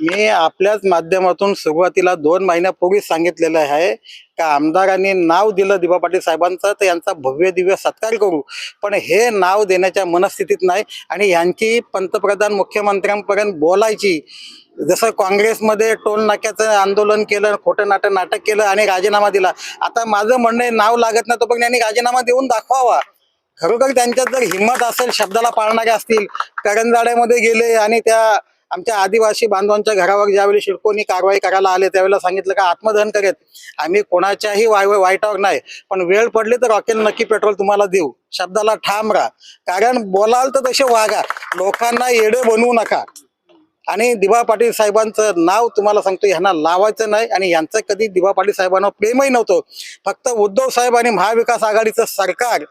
मी आपल्याच माध्यमातून सुरुवातीला दोन महिन्यापूर्वी सांगितलेलं आहे का आमदारांनी नाव दिलं दिबा पाटील साहेबांचं तर यांचा भव्य दिव्य सत्कार करू. पण हे नाव देण्याच्या मनस्थितीत नाही आणि यांची पंतप्रधान मुख्यमंत्र्यांपर्यंत बोलायची. जसं काँग्रेसमध्ये टोल नाक्याचं आंदोलन केलं खोटं नाटक नाटक केलं आणि राजीनामा दिला. आता माझं म्हणणं नाव लागत नाही तोपर्यंत यांनी राजीनामा देऊन दाखवावा. खरोखर त्यांच्यात जर हिंमत असेल शब्दाला पाळणारे असतील करंजाड्यामध्ये गेले आणि त्या आमच्या आदिवासी बांधवांच्या घरावर ज्यावेळी शिडकोनी कारवाई करायला आले त्यावेळेला सांगितलं का आत्मदहन करेत आम्ही कोणाच्याही वाय वाईटावर नाही पण वेळ पडली तर रॉकेल नक्की पेट्रोल तुम्हाला देऊ. शब्दाला ठाम राहा. कारण बोलाल तर तसे वागा. लोकांना येडे बनवू नका. आणि दिबा पाटील साहेबांचं नाव तुम्हाला सांगतो ह्यांना लावायचं नाही आणि यांचं कधी दिबा पाटील साहेबांना प्रेमही नव्हतं. फक्त उद्धव साहेब आणि महाविकास आघाडीचं सरकार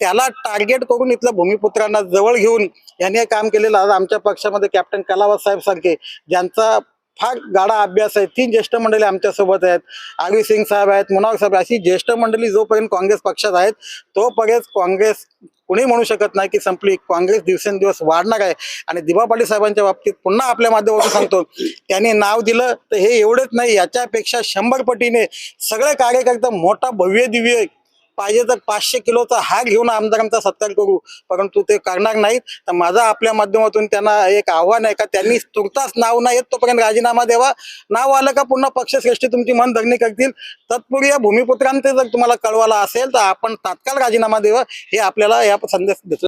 त्याला टार्गेट करून इथल्या भूमिपुत्रांना जवळ घेऊन यांनी हे काम केलेलं आज आमच्या पक्षामध्ये कॅप्टन कलावत साहेब सारखे ज्यांचा फार गाडा अभ्यास आहे. तीन ज्येष्ठ मंडळी आमच्यासोबत आहेत. आरवी सिंग साहेब आहेत मुनावर साहेब अशी ज्येष्ठ मंडळी जोपर्यंत काँग्रेस पक्षात आहेत तोपर्यंत काँग्रेस कुणी म्हणू शकत नाही की संपली. काँग्रेस दिवसेंदिवस वाढणार आहे. आणि दिबा पाटील साहेबांच्या बाबतीत पुन्हा आपल्या माध्यमातून सांगतो त्यांनी नाव दिलं तर हे एवढंच नाही. याच्यापेक्षा शंभर पटीने सगळे कार्यकर्ते मोठा भव्य दिव्य पाहिजे तर पाचशे किलोचा हा घेऊन आमदारांचा सत्कार करू. परंतु ते करणार नाहीत. तर माझा आपल्या माध्यमातून त्यांना एक आव्हान आहे का त्यांनी तुर्तास नाव नाही येत तोपर्यंत राजीनामा द्यावा. नाव आलं का पुन्हा पक्षश्रेष्ठी तुमची मन धरणी करतील. तत्पूर्वी या भूमिपुत्रांचे जर तुम्हाला कळवायला असेल तर आपण तात्काळ राजीनामा द्यावा. हे आपल्याला या संदेश देतो.